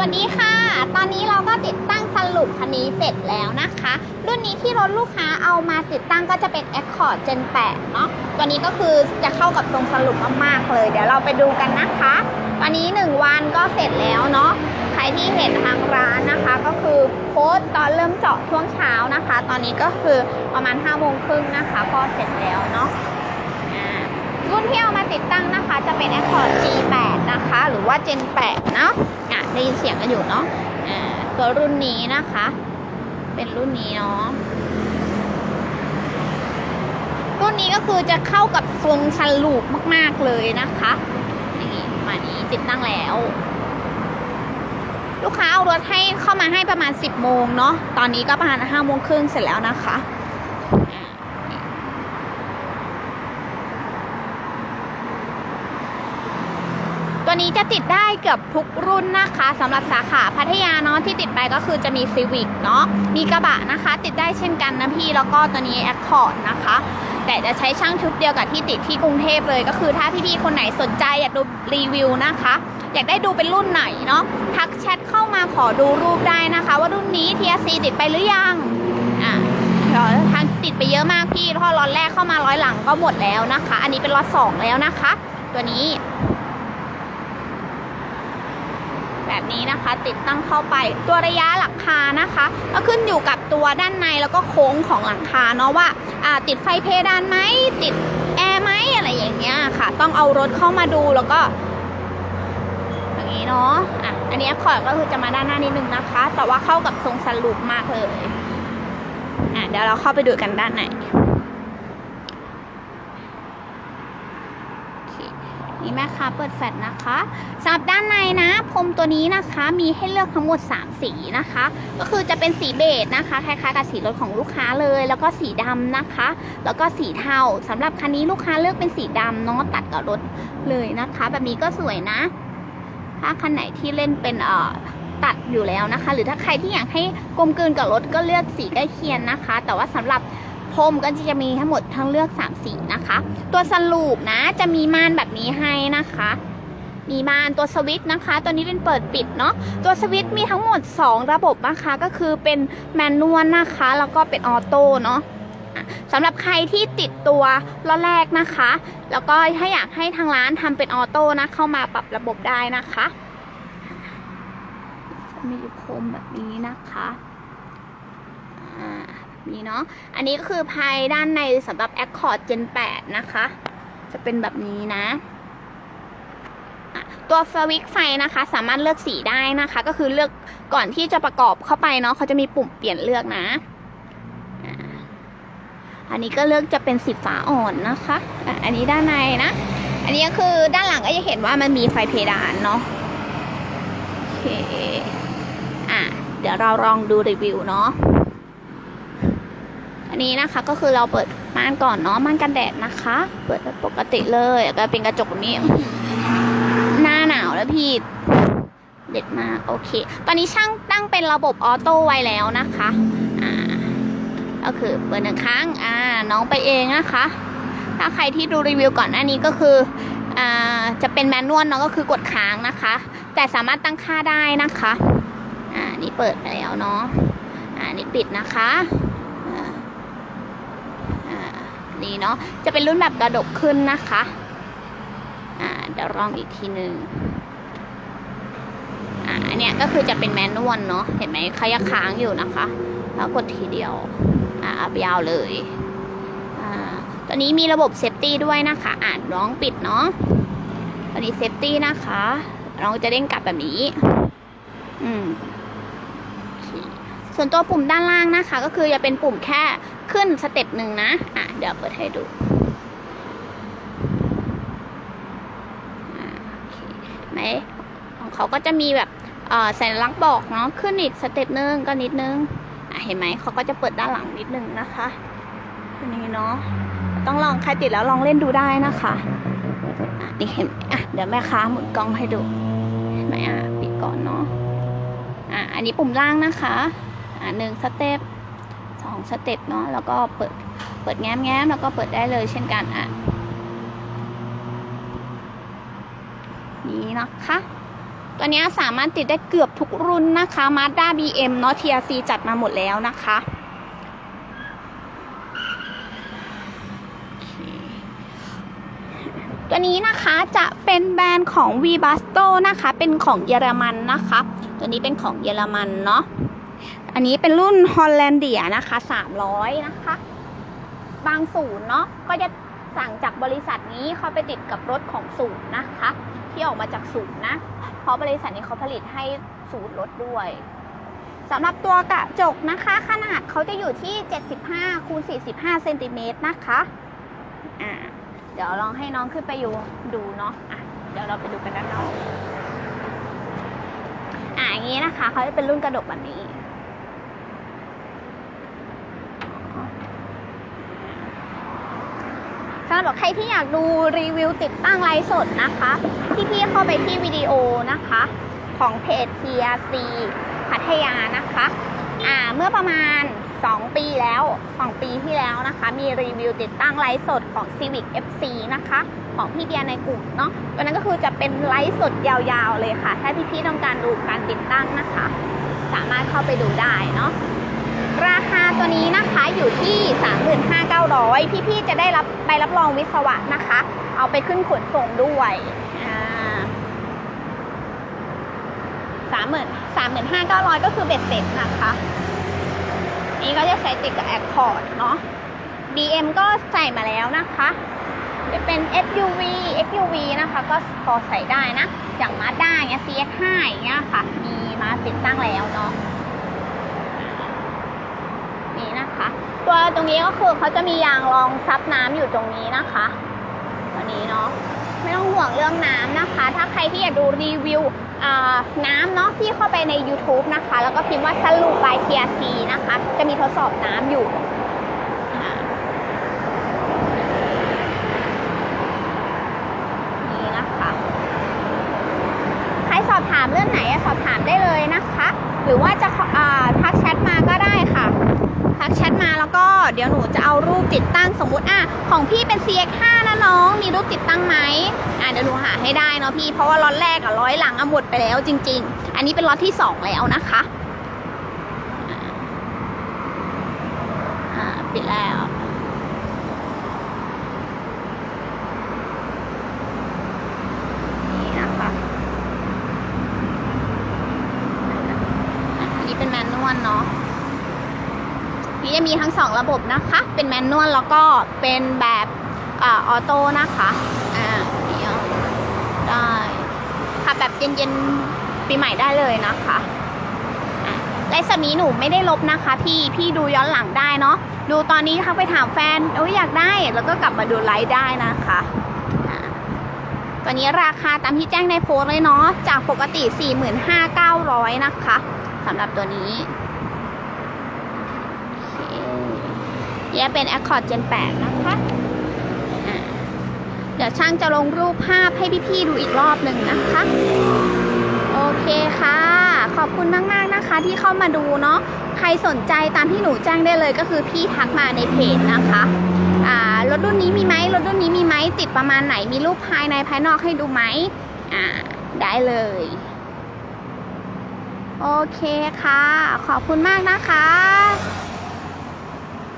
วัสดีค่ะ ตอนนี้เราก็ติดตั้งสรุปคันนี้เสร็จแล้วนะคะ รุ่นนี้ที่รถลูกค้าเอามาติดตั้งก็จะเป็น Accord Gen 8 เนาะตัวนี้ก็คือจะเข้ากับทรงสรุปมากๆเลย เดี๋ยวเราไปดูกันนะคะวันนี้ 1 วันก็เสร็จแล้วเนาะใครที่เห็นทางร้านนะคะ ก็คือโพสตอนเริ่มเจาะช่วงเช้านะคะ ตอนนี้ก็คือประมาณ5โมงครึ่งนะคะก็เสร็จแล้วเนาะ รุ่นที่เอามาติดตั้งนะคะจะเป็น Accord G8 นะคะ หรือว่า Gen 8 เนาะอะได้ยินเสียงกันอยู่เนาะอ่าตัวรุ่นนี้นะคะ เป็นรุ่นนี้เนาะรุ่นนี้ก็คือจะเข้ากับทรงชันลูปมาก ๆ เลยนะคะนี่มานี้ติดตั้งแล้ว ลูกค้าเอารถให้เข้ามาให้ประมาณ 10โมงเนาะตอนนี้ก็ประมาณ5โมงครึ่งเสร็จแล้วนะคะอ่านี่ ตัวนี้จะติดได้เกือบทุกรุ่นนะคะสำหรับสาขาพัทยาเนาะที่ติดไปก็คือจะมีซีวิกเนาะมีกระบะนะคะ ติดได้เช่นกันนะพี่แล้วก็ตัวนี้แอคคอร์ดนะคะ แต่จะใช้ช่างชุดเดียวกับที่ติดที่กรุงเทพเลยก็คือถ้าพี่ๆคนไหนสนใจอยากดูรีวิวนะคะ อยากได้ดูเป็นรุ่นไหนเนาะทักแชทเข้ามาขอดูรูปได้นะคะ ว่ารุ่นนี้ TRC ติดไปหรือยังอะเดี๋ยวทางติดไปเยอะมากพี่เพราะล็อตแรกเข้ามาร้อยหลังก็หมดแล้วนะคะ อันนี้เป็นล็อตสองแล้วนะคะ ตัวนี้ แบบนี้นะคะ ติดตั้งเข้าไป ตัวระยะหลังคานะคะ ก็ขึ้นอยู่กับตัวด้านในแล้วก็โค้งของหลังคาเนาะว่าาติดไฟเพดานไหมติดแอร์ไหมอะไรอย่างเงี้ยค่ะ ต้องเอารถเข้ามาดูแล้วก็อย่างนี้เนาะอะอันนี้คอร์ดก็คือจะมาด้านหน้านิดนึงนะคะ แต่ว่าเข้ากับทรงสลูปมากเลยอะเดี๋ยวเราเข้าไปดูกันด้านในโอเค นี่แม่ค้าเปิดแฟลชนะคะสำหรับด้านในนะ พรมตัวนี้นะคะมีให้เลือกทั้งหมด 3 สีนะคะ ก็คือจะเป็นสีเบจนะคะคล้ายๆกับสีรถของลูกค้าเลย แล้วก็สีดำนะคะ แล้วก็สีเทาสำหรับคันนี้ลูกค้าเลือกเป็นสีดำเนาะตัดกับรถเลยนะคะ แบบนี้ก็สวยนะ ถ้าคันไหนที่เล่นเป็นเอ่อตัดอยู่แล้วนะคะ หรือถ้าใครที่อยากให้กลมกลืนกับรถก็เลือกสีใกล้เคียงนะคะ แต่ว่าสำหรับ พรมก็จะมีทั้งหมดทั้งเลือก3สีนะคะ ตัวสลูปนะจะมีม่านแบบนี้ให้นะคะ มีม่านตัวสวิตช์นะคะ ตัวนี้เป็นเปิดปิดเนาะตัวสวิตช์มีทั้งหมด 2 ระบบนะคะก็คือเป็นแมนนวลนะคะ แล้วก็เป็นออโต้เนาะอะสำหรับใครที่ติดตัวล้อแรกนะคะ แล้วก็ถ้าอยากให้ทางร้านทำเป็นออโต้นะเข้ามาปรับระบบได้นะคะจะมีโคมแบบนี้นะคะอ่าแบบ นี้เนาะ อันนี้ก็คือภายด้านในสำหรับ Accord Gen 8 นะคะ จะเป็นแบบนี้นะ ตัวสวิตช์ไฟนะคะ สามารถเลือกสีได้นะคะ ก็คือเลือกก่อนที่จะประกอบเข้าไปเนาะเขาจะมีปุ่มเปลี่ยนเลือกนะ อันนี้ก็เลือกจะเป็นสีฟ้าอ่อนนะคะอะอันนี้ด้านในนะ อันนี้ก็คือด้านหลังก็จะเห็นว่ามันมีไฟเพดานเนาะโอเค อะ เดี๋ยวเราลองดูรีวิวเนาะ อันนี้นะคะก็คือเราเปิดม่านก่อนเนาะม่านกันแดดนะคะ เปิดปกติเลยแล้วก็เป็นกระจกแบบนี้ หน้าหนาวแล้วพี่เด็ดมากโอเค ตอนนี้ช่างตั้งเป็นระบบออโต้ไว้แล้วนะคะอ่าก็คือเปิดหนึ่งครั้งอ่าน้องไปเองนะคะ ถ้าใครที่ดูรีวิวก่อนหน้านี้ก็คืออ่าจะเป็นแมนนวลเนาะก็คือกดค้างนะคะ แต่สามารถตั้งค่าได้นะคะอ่านี่เปิดไปแล้วเนาะอ่านี่ปิดนะคะ นี่เนาะจะเป็นรุ่นแบบกระดกขึ้นนะคะอ่าเดี๋ยวลองอีกทีหนึ่งอ่าอันเนี้ยก็คือจะเป็นแมนนวลเนาะเห็นไหมขยังค้างอยู่นะคะ แล้วกดทีเดียวอ่าอัพยาวเลยอ่าตัวนี้มีระบบเซฟตี้ด้วยนะคะอ่านร้องปิดเนาะตัวนี้เซฟตี้นะคะ เราจะเด้งกลับแบบนี้ อืม ส่วนตัวปุ่มด้านล่างนะคะ ก็คือจะเป็นปุ่มแค่ขึ้นสเต็ปหนึ่งนะอะเดี๋ยวเปิดให้ดูอ่าโอเคไหมของเขาก็จะมีแบบเอ่อสัญลักษณ์บอกเนาะขึ้นอีกสเต็ปหนึ่งก็นิดนึงอะเห็นไหมเขาก็จะเปิดด้านหลังนิดนึงนะคะอันนี้เนาะต้องลองใครติดแล้วลองเล่นดูได้นะคะอะนี่เห็นอะเดี๋ยวแม่ค้าหมุนกล้องให้ดูเห็นไหมอะปิดก่อนเนาะอะอันนี้ปุ่มล่างนะคะ หนึ่งสเต็ปสองสเต็ปเนาะแล้วก็เปิดเปิดแง้มแง้มแล้วก็เปิดได้เลยเช่นกันอะนี่นะคะตัวนี้สามารถติดได้เกือบทุกรุ่นนะคะ Mazda BM เนาะ TRC จัดมาหมดแล้วนะคะตัวนี้นะคะจะเป็นแบรนด์ของ v b a s t o นะคะ เป็นของเยอรมันนะคะ ตัวนี้เป็นของเยอรมันเนาะ อันนี้เป็นรุ่น Hollandia นะคะ300นะคะ บางศูนย์เนาะก็จะสั่งจากบริษัทนี้เข้าไปติดกับรถของศูนย์นะคะ ที่ออกมาจากศูนย์นะ เพราะบริษัทนี้เขาผลิตให้ศูนย์รถด้วยสำหรับตัวกระจกนะคะ ขนาดเขาจะอยู่ที่ 75คูณ45เซนติเมตรนะคะอ่าเดี๋ยวลองให้น้องขึ้นไปอยู่ดูเนาะอะเดี๋ยวเราไปดูกันด้านนอกอ่าอย่างนี้นะคะเขาจะเป็นรุ่นกระจกแบบนี้ สำ หรับใครที่อยากดูรีวิวติดตั้งไลฟ์สดนะคะพี่ๆเข้าไปที่วิดีโอนะคะ ของเพจ TRC พัทยานะคะอ่าเมื่อประมาณ 2 ปีแล้ว 2 ปีที่แล้วนะคะ มีรีวิวติดตั้งไลฟ์สดของ Civic FC นะคะ ของพี่เบียร์ในกลุ่มเนาะตัวนั้นก็คือจะเป็นไลฟ์สดยาวๆเลยค่ะ ถ้าพี่ๆต้องการดูการติดตั้งนะคะ สามารถเข้าไปดูได้เนาะ ราคาตัวนี้นะคะอยู่ที่ 35,900 พี่ๆจะได้รับใบรับรองวิศวะนะคะ เอาไปขึ้นขนส่งด้วยสามหมื่นสามหมื่นห้าเก้าร้อยก็คือเบ็ดเสร็จนะคะ นี่ก็จะใช้ติดกับแอคคอร์ดเนาะ BM ก็ใส่มาแล้วนะคะ จะเป็น SUV XUV นะคะ ก็พอใส่ได้นะ อย่างมาด้าเงี้ย CX5 อย่างเงี้ยค่ะ มีมาติดตั้งแล้วเนาะ นี่นะคะ ตัวตรงนี้ก็คือเขาจะมียางรองซับน้ำอยู่ตรงนี้นะคะตัวนี้เนาะไม่ต้องห่วงเรื่องน้ำนะคะ ถ้าใครที่อยากดูรีวิวน้ำเนาะพี่เข้าไปใน YouTube นะคะ แล้วก็พิมพ์ว่าสรุปบายเทียซีนะคะ จะมีทดสอบน้ำอยู่นี่นะคะ ใครสอบถามเรื่องไหนสอบถามได้เลยนะคะ หรือว่าจะอ่าทักแชทมาก็ได้ค่ะ ทักแชทมาแล้วก็เดี๋ยวหนูจะเอารูปติดตั้งสมมุติอะของพี่เป็น CX5 นะน้อง มีรูปติดตั้งไหมอะเดี๋ยวหนูหาให้ได้เนาะพี่ เพราะว่าล็อตแรกอะร้อยหลังอะหมดไปแล้วจริง ๆ อันนี้เป็นล็อตที่ 2 แล้วนะคะอ่าปิดแล้วนี่นะคะอันนี้เป็นแมนนวลเนาะ นี่จะมีทั้งสองระบบนะคะ เป็นแมนนวลแล้วก็เป็นแบบออโต้นะคะอ่าได้ขับแบบเย็นๆปีใหม่ได้เลยนะคะอะไลฟ์สมีหนูไม่ได้ลบนะคะ พี่พี่ดูย้อนหลังได้เนาะดูตอนนี้ทักไปถามแฟนโอ้ยอยากได้แล้วก็กลับมาดูไลฟ์ได้นะคะตัวนี้ราคาตามที่แจ้งในโพสเลยเนาะจากปกติ 45,900 นะคะสำหรับตัวนี้ นี่เป็น Accord Gen 8 นะคะเดี๋ยวช่างจะลงรูปภาพให้พี่ๆดูอีกรอบหนึ่งนะคะ โอเคค่ะ ขอบคุณมากๆนะคะที่เข้ามาดูเนาะ ใครสนใจตามที่หนูแจ้งได้เลยก็คือพี่ทักมาในเพจนะคะรถรุ่นนี้มีไหมรถรุ่นนี้มีไหมติดประมาณไหนมีรูปภายในภายนอกให้ดูไหมอ่าได้เลย โอเคค่ะ ขอบคุณมากนะคะ